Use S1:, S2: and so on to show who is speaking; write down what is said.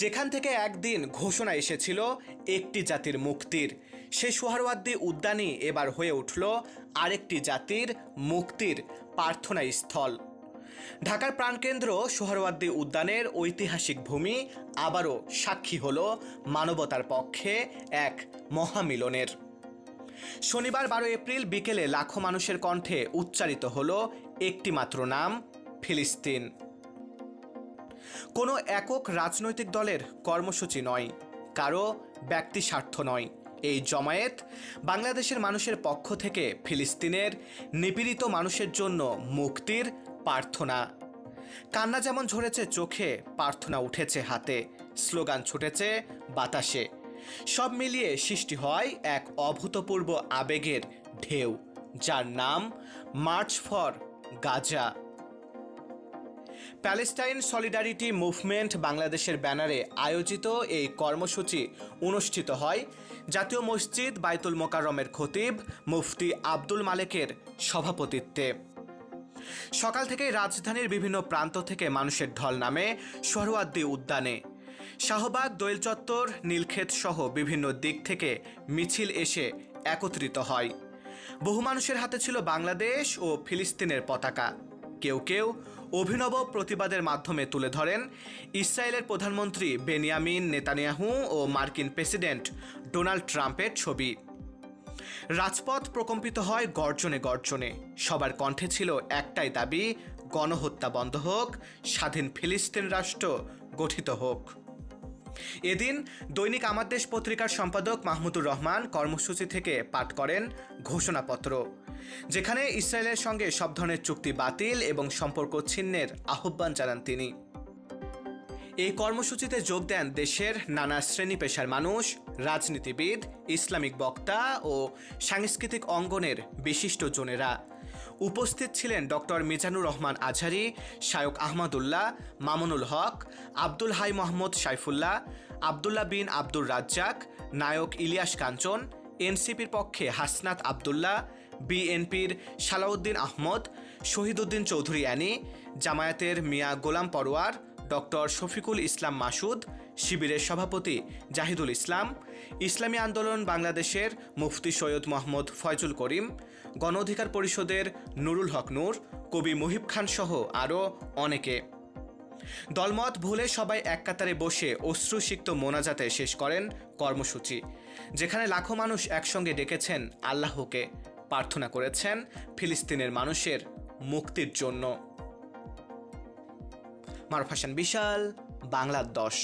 S1: যেখান থেকে একদিন ঘোষণা এসেছিল একটি জাতির মুক্তির সে সোহারওয়ার্দী উদ্যানই এবার হয়ে উঠল আরেকটি জাতির মুক্তির প্রার্থনা স্থল ঢাকার প্রাণকেন্দ্র সোহরওয়ার্দী উদ্যানের ঐতিহাসিক ভূমি আবারও সাক্ষী হল মানবতার পক্ষে এক মহামিলনের শনিবার বারো এপ্রিল বিকেলে লাখো মানুষের কণ্ঠে উচ্চারিত হল একটি মাত্র নাম ফিলিস্তিন কোনো একক রাজনৈতিক দলের কর্মসূচি নয় কারো ব্যক্তি স্বার্থ নয় এই জমায়েত বাংলাদেশের মানুষের পক্ষ থেকে ফিলিস্তিনের নিপীড়িত মানুষের জন্য মুক্তির প্রার্থনা কান্না যেমন ঝরেছে চোখে প্রার্থনা উঠেছে হাতে স্লোগান ছুটেছে বাতাসে সব মিলিয়ে সৃষ্টি হয় এক অভূতপূর্ব আবেগের ঢেউ যার নাম March for Gaza Palestine solidarity movement বাংলাদেশের ব্যানারে আয়োজিত এই কর্মসূচি অনুষ্ঠিত হয় জাতীয় মসজিদ বাইতুল মোকারমের খতিব মুফতি আব্দুল মালেকের সভাপতিত্বে সকাল থেকে রাজধানীর বিভিন্ন প্রান্ত থেকে মানুষের ঢল নামে সরোয়াদ্দি উদ্যানে শাহবাগ দোয়েল চত্বর নীলক্ষেত সহ বিভিন্ন দিক থেকে মিছিল এসে একত্রিত হয় বহু মানুষের হাতে ছিল বাংলাদেশ ও ফিলিস্তিনের পতাকা কেউ কেউ অভিনব প্রতিবাদের মাধ্যমে তুলে ধরেন ইসরায়েলের প্রধানমন্ত্রী বেনিয়ামিন নেতানিয়াহু ও মার্কিন প্রেসিডেন্ট ডোনাল্ড ট্রাম্পের ছবি রাজপথ প্রকম্পিত হয় গর্জনে গর্জনে সবার কণ্ঠে ছিল একটাই দাবি গণহত্যা বন্ধ হোক স্বাধীন ফিলিস্তিন রাষ্ট্র গঠিত হোক এদিন দৈনিক আমার দেশ পত্রিকার সম্পাদক মাহমুদুর রহমান কর্মসূচি থেকে পাঠ করেন ঘোষণাপত্র যেখানে ইসরায়েলের সঙ্গে সব ধরনের চুক্তি বাতিল এবং সম্পর্ক ছিন্নের আহ্বান জানান তিনি এই কর্মসূচিতে যোগ দেন দেশের নানা শ্রেণী পেশার মানুষ রাজনীতিবিদ ইসলামিক বক্তা ও সাংস্কৃতিক অঙ্গনের বিশিষ্ট জনেরা উপস্থিত ছিলেন ডক্টর মিজানুর রহমান আঝারি শায়ক আহমদুল্লাহ মামুনুল হক আব্দুল হাই মোহাম্মদ সাইফুল্লাহ আবদুল্লাহ বিন আব্দুর রাজ্জাক নায়ক ইলিয়াস কাঞ্চন এনসিপির পক্ষে হাসনাত আবদুল্লাহ বিএনপির সালাউদ্দিন আহমদ শহীদুদ্দিন চৌধুরী অ্যানি জামায়াতের মিয়া গোলাম পরোয়ার ডক্টর শফিকুল ইসলাম মাসুদ শিবিরের সভাপতি জাহিদুল ইসলাম ইসলামী আন্দোলন বাংলাদেশের মুফতি সৈয়দ মোহাম্মদ ফয়জুল করিম গণঅধিকার পরিষদের নুরুল হক নূর কবি মুহিব খান সহ আরও অনেকে দলমত ভুলে সবাই এক কাতারে বসে অশ্রুসিক্ত মোনাজাতে শেষ করেন কর্মসূচি যেখানে লাখো মানুষ একসঙ্গে ডেকেছেন আল্লাহকে প্রার্থনা করেছেন ফিলিস্তিনের মানুষের মুক্তির জন্য মারফাশান বিশাল বাংলার দশ